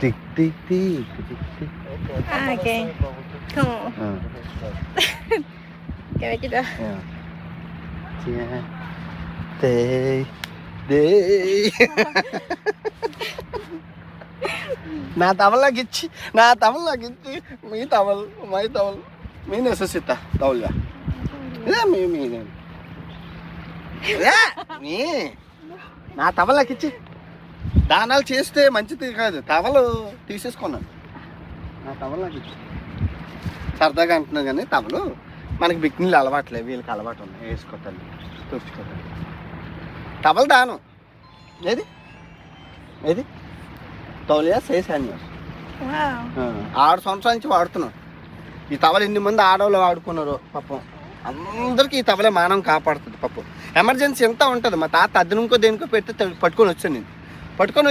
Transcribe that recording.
Tick tick tick tick tick Ah, ok. Como que me quito. తే they నా తవలకి ఇచ్చి నా తవలకి ఇచ్చి మీ తవలు మై తవలు మీ నెససిత తవలుగా ఇదే మీ మీ ఇదే, మీ నా తవలకి ఇచ్చి దానాలు చేస్తే మంచిది కాదు. తవలు తీసేసుకున్నాను. నా తవలు నాకు సరదాగా అంటున్నాను కానీ తవలు మనకి బిక్నీళ్ళు అలవాట్లే వీళ్ళకి అలవాటు ఉన్నాయి. వేసుకోతాను. తుడుచుకోతాను టవల్ దాను. ఏది? ఏది? తౌలియా చేశాను. ఆరు సంవత్సరాల నుంచి వాడుతున్నాం. ఈ తవలు ఎన్ని మంది ఆడవాళ్ళు వాడుకున్నారు పాపం. అందరికీ ఈ తవలే మానం కాపాడుతుంది పాపం. ఎమర్జెన్సీ ఎంత ఉంటుంది? మా తాత అద్దెనుకో దేనికో పెట్టి పట్టుకొని వచ్చాను నేను. पटको